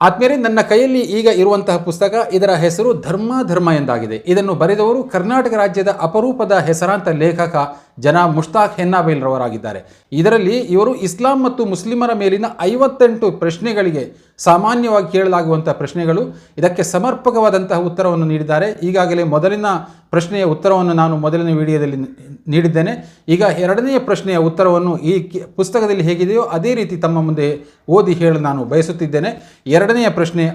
ಆದ್ಮೇಲೆ ನನ್ನ ಕೈಯಲ್ಲಿ ಈಗ ಇರುವಂತಹ ಪುಸ್ತಕ, ಇದರ ಹೆಸರು ಧರ್ಮ ಧರ್ಮ ಎಂದಾಗಿದೆ. ಇದನ್ನು ಬರೆದವರು ಕರ್ನಾಟಕ ರಾಜ್ಯದ ಅಪರೂಪದ ಹೆಸರಾಂತ ಲೇಖಕ ಜನ ಮುಷ್ತಾಕ್ ಹೆನ್ನಾಬೇಲ್ರವರಾಗಿದ್ದಾರೆ. ಇದರಲ್ಲಿ ಇವರು ಇಸ್ಲಾಂ ಮತ್ತು ಮುಸ್ಲಿಮರ ಮೇಲಿನ ಐವತ್ತೆಂಟು ಪ್ರಶ್ನೆಗಳಿಗೆ ಸಾಮಾನ್ಯವಾಗಿ ಕೇಳಲಾಗುವಂಥ ಪ್ರಶ್ನೆಗಳು. ಇದಕ್ಕೆ ಸಮರ್ಪಕವಾದಂತಹ ಉತ್ತರವನ್ನು ನೀಡಿದ್ದಾರೆ. ಈಗಾಗಲೇ ಮೊದಲಿನ ಪ್ರಶ್ನೆಯ ಉತ್ತರವನ್ನು ನಾನು ಮೊದಲಿನ ವಿಡಿಯೋದಲ್ಲಿ ನೀಡಿದ್ದೇನೆ. ಈಗ ಎರಡನೆಯ ಪ್ರಶ್ನೆಯ ಉತ್ತರವನ್ನು ಈ ಪುಸ್ತಕದಲ್ಲಿ ಹೇಗಿದೆಯೋ ಅದೇ ರೀತಿ ತಮ್ಮ ಮುಂದೆ ಓದಿ ಹೇಳಲು ನಾನು ಬಯಸುತ್ತಿದ್ದೇನೆ. ಎರಡನೆಯ ಪ್ರಶ್ನೆ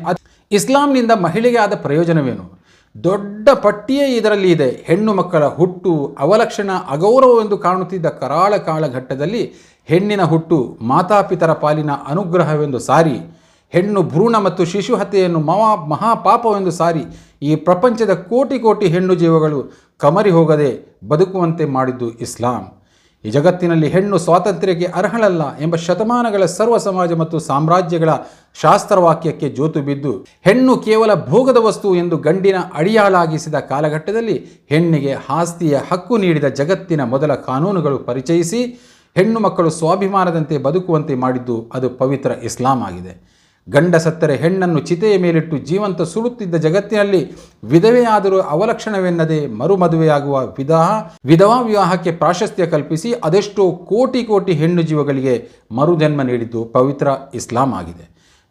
ಇಸ್ಲಾಂನಿಂದ ಮಹಿಳೆಗೆ ಆದ ಪ್ರಯೋಜನವೇನು? ದೊಡ್ಡ ಪಟ್ಟಿಯೇ ಇದರಲ್ಲಿ ಇದೆ. ಹೆಣ್ಣು ಮಕ್ಕಳ ಹುಟ್ಟು ಅವಲಕ್ಷಣ ಅಗೌರವವೆಂದು ಕಾಣುತ್ತಿದ್ದ ಕರಾಳ ಕಾಲಘಟ್ಟದಲ್ಲಿ ಹೆಣ್ಣಿನ ಹುಟ್ಟು ಮಾತಾಪಿತರ ಪಾಲಿನ ಅನುಗ್ರಹವೆಂದು ಸಾರಿ, ಹೆಣ್ಣು ಭ್ರೂಣ ಮತ್ತು ಶಿಶು ಹತ್ಯೆಯನ್ನು ಮಹಾ ಮಹಾಪಾಪವೆಂದು ಸಾರಿ, ಈ ಪ್ರಪಂಚದ ಕೋಟಿ ಕೋಟಿ ಹೆಣ್ಣು ಜೀವಗಳು ಕಮರಿ ಹೋಗದೆ ಬದುಕುವಂತೆ ಮಾಡಿದ್ದು ಇಸ್ಲಾಂ. ಈ ಜಗತ್ತಿನಲ್ಲಿ ಹೆಣ್ಣು ಸ್ವಾತಂತ್ರ್ಯಕ್ಕೆ ಅರ್ಹಳಲ್ಲ ಎಂಬ ಶತಮಾನಗಳ ಸರ್ವ ಸಮಾಜ ಮತ್ತು ಸಾಮ್ರಾಜ್ಯಗಳ ಶಾಸ್ತ್ರವಾಕ್ಯಕ್ಕೆ ಜೋತು ಬಿದ್ದು, ಹೆಣ್ಣು ಕೇವಲ ಭೋಗದ ವಸ್ತು ಎಂದು ಗಂಡಿನ ಅಡಿಯಾಳಾಗಿಸಿದ ಕಾಲಘಟ್ಟದಲ್ಲಿ ಹೆಣ್ಣಿಗೆ ಆಸ್ತಿಯ ಹಕ್ಕು ನೀಡಿದ ಜಗತ್ತಿನ ಮೊದಲ ಕಾನೂನುಗಳು ಪರಿಚಯಿಸಿ, ಹೆಣ್ಣು ಮಕ್ಕಳು ಸ್ವಾಭಿಮಾನದಂತೆ ಬದುಕುವಂತೆ ಮಾಡಿದ್ದು ಅದು ಪವಿತ್ರ ಇಸ್ಲಾಂ ಆಗಿದೆ. ಗಂಡ ಸತ್ತರೆ ಹೆಣ್ಣನ್ನು ಚಿತೆಯ ಮೇಲಿಟ್ಟು ಜೀವಂತ ಸುಡುತ್ತಿದ್ದ ಜಗತ್ತಿನಲ್ಲಿ ವಿಧವೆಯಾದರೂ ಅವಲಕ್ಷಣವೆನ್ನದೆ ಮರುಮದುವೆಯಾಗುವ ವಿವಾಹ ವಿಧವಾ ವಿವಾಹಕ್ಕೆ ಪ್ರಾಶಸ್ತ್ಯ ಕಲ್ಪಿಸಿ ಅದೆಷ್ಟೋ ಕೋಟಿ ಕೋಟಿ ಹೆಣ್ಣು ಜೀವಗಳಿಗೆ ಮರುಜನ್ಮ ನೀಡಿದ್ದು ಪವಿತ್ರ ಇಸ್ಲಾಂ ಆಗಿದೆ.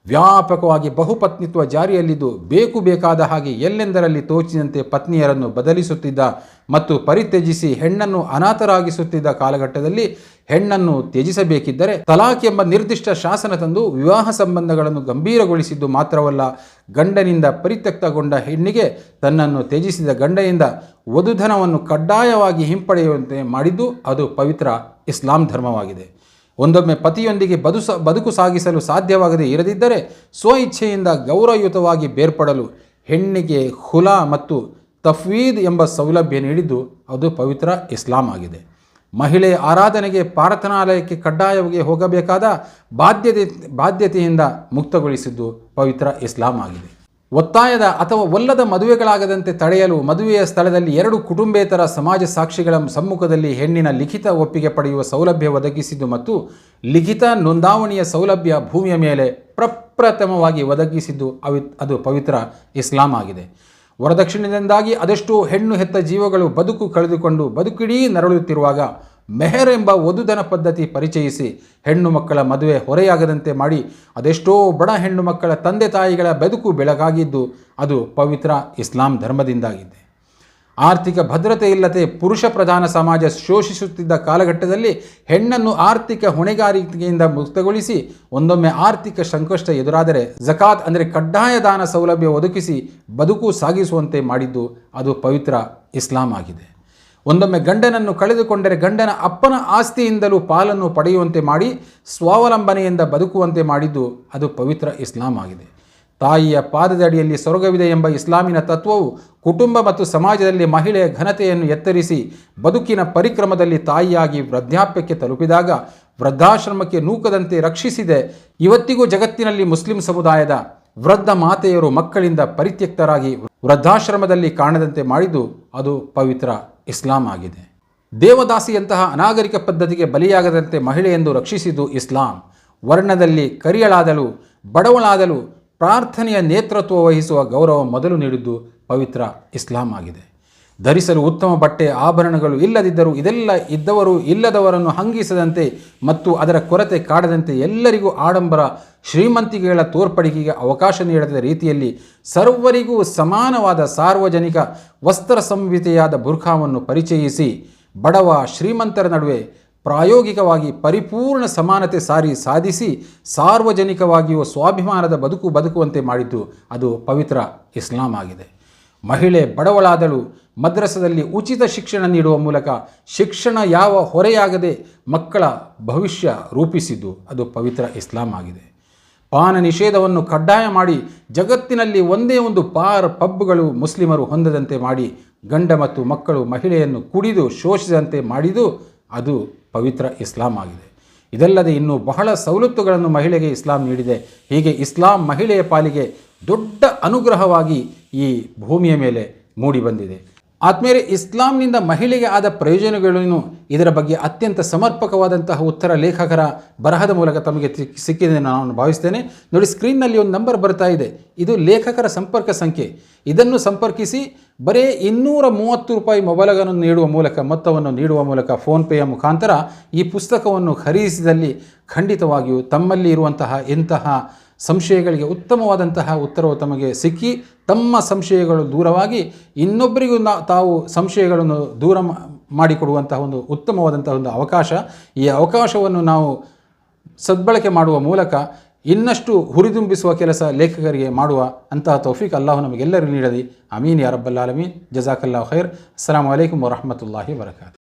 ವ್ಯಾಪಕವಾಗಿ ಬಹುಪತ್ನಿತ್ವ ಜಾರಿಯಲ್ಲಿದ್ದು ಬೇಕು ಬೇಕಾದ ಹಾಗೆ ಎಲ್ಲೆಂದರಲ್ಲಿ ತೋಚಿದಂತೆ ಪತ್ನಿಯರನ್ನು ಬದಲಿಸುತ್ತಿದ್ದ ಮತ್ತು ಪರಿತ್ಯಜಿಸಿ ಹೆಣ್ಣನ್ನು ಅನಾಥರಾಗಿಸುತ್ತಿದ್ದ ಕಾಲಘಟ್ಟದಲ್ಲಿ ಹೆಣ್ಣನ್ನು ತ್ಯಜಿಸಬೇಕಿದ್ದರೆ ತಲಾಖ್ ಎಂಬ ನಿರ್ದಿಷ್ಟ ಶಾಸನ ತಂದು ವಿವಾಹ ಸಂಬಂಧಗಳನ್ನು ಗಂಭೀರಗೊಳಿಸಿದ್ದು ಮಾತ್ರವಲ್ಲ, ಗಂಡನಿಂದ ಪರಿತ್ಯಕ್ತಗೊಂಡ ಹೆಣ್ಣಿಗೆ ತನ್ನನ್ನು ತ್ಯಜಿಸಿದ ಗಂಡನಿಂದ ವಧುಧನವನ್ನು ಕಡ್ಡಾಯವಾಗಿ ಹಿಂಪಡೆಯುವಂತೆ ಮಾಡಿದ್ದು ಅದು ಪವಿತ್ರ ಇಸ್ಲಾಂ ಧರ್ಮವಾಗಿದೆ. ಒಂದೊಮ್ಮೆ ಪತಿಯೊಂದಿಗೆ ಬದುಸ, ಬದುಕು ಸಾಗಿಸಲು ಸಾಧ್ಯವಾಗದೇ ಇರದಿದ್ದರೆ ಸ್ವಇಚ್ಛೆಯಿಂದ ಗೌರವಯುತವಾಗಿ ಬೇರ್ಪಡಲು ಹೆಣ್ಣಿಗೆ ಹುಲಾ ಮತ್ತು ತಫ್ವೀದ್ ಎಂಬ ಸೌಲಭ್ಯ ನೀಡಿದ್ದು ಅದು ಪವಿತ್ರ ಇಸ್ಲಾಂ ಆಗಿದೆ. ಮಹಿಳೆ ಆರಾಧನೆಗೆ ಪ್ರಾರ್ಥನಾಲಯಕ್ಕೆ ಕಡ್ಡಾಯವಾಗಿ ಹೋಗಬೇಕಾದ ಬಾಧ್ಯತೆ, ಬಾಧ್ಯತೆಯಿಂದ ಮುಕ್ತಗೊಳಿಸಿದ್ದು ಪವಿತ್ರ ಇಸ್ಲಾಂ ಆಗಿದೆ. ಒತ್ತಾಯದ ಅಥವಾ ಒಲ್ಲದ ಮದುವೆಗಳಾಗದಂತೆ ತಡೆಯಲು ಮದುವೆಯ ಸ್ಥಳದಲ್ಲಿ ಎರಡು ಕುಟುಂಬೇತರ ಸಮಾಜ ಸಾಕ್ಷಿಗಳ ಸಮ್ಮುಖದಲ್ಲಿ ಹೆಣ್ಣಿನ ಲಿಖಿತ ಒಪ್ಪಿಗೆ ಪಡೆಯುವ ಸೌಲಭ್ಯ ಒದಗಿಸಿದ್ದು ಮತ್ತು ಲಿಖಿತ ನೋಂದಾವಣಿಯ ಸೌಲಭ್ಯ ಭೂಮಿಯ ಮೇಲೆ ಪ್ರಪ್ರಥಮವಾಗಿ ಒದಗಿಸಿದ್ದು ಅದು ಪವಿತ್ರ ಇಸ್ಲಾಂ ಆಗಿದೆ. ವರದಕ್ಷಿಣೆಯಿಂದಾಗಿ ಅದೆಷ್ಟೋ ಹೆಣ್ಣು ಹೆತ್ತ ಜೀವಗಳು ಬದುಕು ಕಳೆದುಕೊಂಡು ಬದುಕಿಡೀ ನರಳುತ್ತಿರುವಾಗ ಮೆಹರ್ ಎಂಬ ವಧುಧನ ಪದ್ಧತಿ ಪರಿಚಯಿಸಿ ಹೆಣ್ಣು ಮಕ್ಕಳ ಮದುವೆ ಹೊರೆಯಾಗದಂತೆ ಮಾಡಿ ಅದೆಷ್ಟೋ ಬಡ ಹೆಣ್ಣು ಮಕ್ಕಳ ತಂದೆ ತಾಯಿಗಳ ಬದುಕು ಬೆಳಗಾಗಿದ್ದು ಅದು ಪವಿತ್ರ ಇಸ್ಲಾಂ ಧರ್ಮದಿಂದಾಗಿದೆ. ಆರ್ಥಿಕ ಭದ್ರತೆ ಇಲ್ಲದೆ ಪುರುಷ ಪ್ರಧಾನ ಸಮಾಜ ಶೋಷಿಸುತ್ತಿದ್ದ ಕಾಲಘಟ್ಟದಲ್ಲಿ ಹೆಣ್ಣನ್ನು ಆರ್ಥಿಕ ಹೊಣೆಗಾರಿಕೆಯಿಂದ ಮುಕ್ತಗೊಳಿಸಿ ಒಂದೊಮ್ಮೆ ಆರ್ಥಿಕ ಸಂಕಷ್ಟ ಎದುರಾದರೆ ಜಕಾತ್ ಅಂದರೆ ಕಡ್ಡಾಯ ದಾನ ಸೌಲಭ್ಯ ಒದಗಿಸಿ ಬದುಕು ಸಾಗಿಸುವಂತೆ ಮಾಡಿದ್ದು ಅದು ಪವಿತ್ರ ಇಸ್ಲಾಂ ಆಗಿದೆ. ಒಂದೊಮ್ಮೆ ಗಂಡನನ್ನು ಕಳೆದುಕೊಂಡರೆ ಗಂಡನ ಅಪ್ಪನ ಆಸ್ತಿಯಿಂದಲೂ ಪಾಲನ್ನು ಪಡೆಯುವಂತೆ ಮಾಡಿ ಸ್ವಾವಲಂಬನೆಯಿಂದ ಬದುಕುವಂತೆ ಮಾಡಿದ್ದು ಅದು ಪವಿತ್ರ ಇಸ್ಲಾಂ ಆಗಿದೆ. ತಾಯಿಯ ಪಾದದಡಿಯಲ್ಲಿ ಸ್ವರ್ಗವಿದೆ ಎಂಬ ಇಸ್ಲಾಮಿನ ತತ್ವವು ಕುಟುಂಬ ಮತ್ತು ಸಮಾಜದಲ್ಲಿ ಮಹಿಳೆಯ ಘನತೆಯನ್ನು ಎತ್ತರಿಸಿ ಬದುಕಿನ ಪರಿಕ್ರಮದಲ್ಲಿ ತಾಯಿಯಾಗಿ ವೃದ್ಧಾಪ್ಯಕ್ಕೆ ತಲುಪಿದಾಗ ವೃದ್ಧಾಶ್ರಮಕ್ಕೆ ನೂಕದಂತೆ ರಕ್ಷಿಸಿದೆ. ಇವತ್ತಿಗೂ ಜಗತ್ತಿನಲ್ಲಿ ಮುಸ್ಲಿಂ ಸಮುದಾಯದ ವೃದ್ಧ ಮಾತೆಯರು ಮಕ್ಕಳಿಂದ ಪರಿತ್ಯಕ್ತರಾಗಿ ವೃದ್ಧಾಶ್ರಮದಲ್ಲಿ ಕಾಣದಂತೆ ಮಾಡಿದ್ದು ಅದು ಪವಿತ್ರ ಇಸ್ಲಾಂ ಆಗಿದೆ. ದೇವದಾಸಿಯಂತಹ ಅನಾಗರಿಕ ಪದ್ಧತಿಗೆ ಬಲಿಯಾಗದಂತೆ ಮಹಿಳೆಯೆಂದು ರಕ್ಷಿಸಿದ್ದು ಇಸ್ಲಾಂ. ವರ್ಣದಲ್ಲಿ ಕರಿಯಳಾದಲು, ಬಡವಳಾದಲು ಪ್ರಾರ್ಥನೆಯ ನೇತೃತ್ವ ವಹಿಸುವ ಗೌರವ ಮೊದಲು ನೀಡಿದ್ದು ಪವಿತ್ರ ಇಸ್ಲಾಂ ಆಗಿದೆ. ಧರಿಸಲು ಉತ್ತಮ ಬಟ್ಟೆ ಆಭರಣಗಳು ಇಲ್ಲದಿದ್ದರೂ ಇದೆಲ್ಲ ಇದ್ದವರು ಇಲ್ಲದವರನ್ನು ಹಂಗಿಸದಂತೆ ಮತ್ತು ಅದರ ಕೊರತೆ ಕಾಡದಂತೆ ಎಲ್ಲರಿಗೂ ಆಡಂಬರ ಶ್ರೀಮಂತಿಕೆಗಳ ತೋರ್ಪಡಿಕೆಗೆ ಅವಕಾಶ ನೀಡದ ರೀತಿಯಲ್ಲಿ ಸರ್ವರಿಗೂ ಸಮಾನವಾದ ಸಾರ್ವಜನಿಕ ವಸ್ತ್ರ ಸಂಹಿತೆಯಾದ ಬುರ್ಖಾವನ್ನು ಪರಿಚಯಿಸಿ ಬಡವ ಶ್ರೀಮಂತರ ನಡುವೆ ಪ್ರಾಯೋಗಿಕವಾಗಿ ಪರಿಪೂರ್ಣ ಸಮಾನತೆ ಸಾರಿ ಸಾಧಿಸಿ ಸಾರ್ವಜನಿಕವಾಗಿಯೂ ಸ್ವಾಭಿಮಾನದ ಬದುಕು ಬದುಕುವಂತೆ ಮಾಡಿದ್ದು ಅದು ಪವಿತ್ರ ಇಸ್ಲಾಂ ಆಗಿದೆ. ಮಹಿಳೆ ಬಡವಳಾದಳು, ಮದ್ರಸದಲ್ಲಿ ಉಚಿತ ಶಿಕ್ಷಣ ನೀಡುವ ಮೂಲಕ ಶಿಕ್ಷಣ ಯಾವ ಹೊರೆಯಾಗದೆ ಮಕ್ಕಳ ಭವಿಷ್ಯ ರೂಪಿಸಿದ್ದು, ಅದು ಪವಿತ್ರ ಇಸ್ಲಾಂ ಆಗಿದೆ. ಪಾನ ನಿಷೇಧವನ್ನು ಕಡ್ಡಾಯ ಮಾಡಿ ಜಗತ್ತಿನಲ್ಲಿ ಒಂದೇ ಒಂದು ಪಾರ್ ಪಬ್ಗಳು ಮುಸ್ಲಿಮರು ಹೊಂದದಂತೆ ಮಾಡಿ, ಗಂಡ ಮತ್ತು ಮಕ್ಕಳು ಮಹಿಳೆಯನ್ನು ಕುಡಿದು ಶೋಷಿಸದಂತೆ ಮಾಡಿದು ಅದು ಪವಿತ್ರ ಇಸ್ಲಾಂ ಆಗಿದೆ. ಇದಲ್ಲದೆ ಇನ್ನೂ ಬಹಳ ಸವಲತ್ತುಗಳನ್ನು ಮಹಿಳೆಗೆ ಇಸ್ಲಾಂ ನೀಡಿದೆ. ಹೀಗೆ ಇಸ್ಲಾಂ ಮಹಿಳೆಯ ಪಾಲಿಗೆ ದೊಡ್ಡ ಅನುಗ್ರಹವಾಗಿ ಈ ಭೂಮಿಯ ಮೇಲೆ ಮೂಡಿಬಂದಿದೆ ಆದ್ಮೇಲೆ ಇಸ್ಲಾಂನಿಂದ ಮಹಿಳೆಗೆ ಆದ ಪ್ರಯೋಜನಗಳನ್ನು ಇದರ ಬಗ್ಗೆ ಅತ್ಯಂತ ಸಮರ್ಪಕವಾದಂತಹ ಉತ್ತರ ಲೇಖಕರ ಬರಹದ ಮೂಲಕ ತಮಗೆ ಸಿಕ್ಕಿದೆ ನಾನು ಭಾವಿಸ್ತೇನೆ. ನೋಡಿ, ಸ್ಕ್ರೀನ್ನಲ್ಲಿ ಒಂದು ನಂಬರ್ ಬರ್ತಾ ಇದೆ. ಇದು ಲೇಖಕರ ಸಂಪರ್ಕ ಸಂಖ್ಯೆ. ಇದನ್ನು ಸಂಪರ್ಕಿಸಿ, ಬರೀ ಇನ್ನೂರ ಮೂವತ್ತು ರೂಪಾಯಿ ಮೊಬೈಲ್ಗಳನ್ನು ನೀಡುವ ಮೂಲಕ, ಮೊತ್ತವನ್ನು ನೀಡುವ ಮೂಲಕ ಫೋನ್ಪೇಯ ಮುಖಾಂತರ ಈ ಪುಸ್ತಕವನ್ನು ಖರೀದಿಸಿದಲ್ಲಿ ಖಂಡಿತವಾಗಿಯೂ ತಮ್ಮಲ್ಲಿ ಇರುವಂತಹ ಎಂತಹ ಸಂಶಯಗಳಿಗೆ ಉತ್ತಮವಾದಂತಹ ಉತ್ತರವು ತಮಗೆ ಸಿಕ್ಕಿ ತಮ್ಮ ಸಂಶಯಗಳು ದೂರವಾಗಿ ಇನ್ನೊಬ್ಬರಿಗೂ ನಾ ತಾವು ಸಂಶಯಗಳನ್ನು ದೂರ ಮಾಡಿಕೊಡುವಂತಹ ಒಂದು ಉತ್ತಮವಾದಂತಹ ಒಂದು ಅವಕಾಶ. ಈ ಅವಕಾಶವನ್ನು ನಾವು ಸದ್ಬಳಕೆ ಮಾಡುವ ಮೂಲಕ ಇನ್ನಷ್ಟು ಹುರಿದುಂಬಿಸುವ ಕೆಲಸ ಲೇಖಕರಿಗೆ ಮಾಡುವ ಅಂತಹ ತೌಫೀಕ್ ಅಲ್ಲಾಹು ನಮಗೆಲ್ಲರಿಗೂ ನೀಡಲಿ. ಅಮೀನ್ ಯಾ ರಬ್ಬಲ್ ಆಲಮೀನ್. ಜಜಾಕಲ್ಲಾ ಖೈರ್. ಅಸ್ಸಾಂ ವಲೈಕುಮ್ ವರಹಮತುಲ್ಲಾಹಿ ವರಕಾತು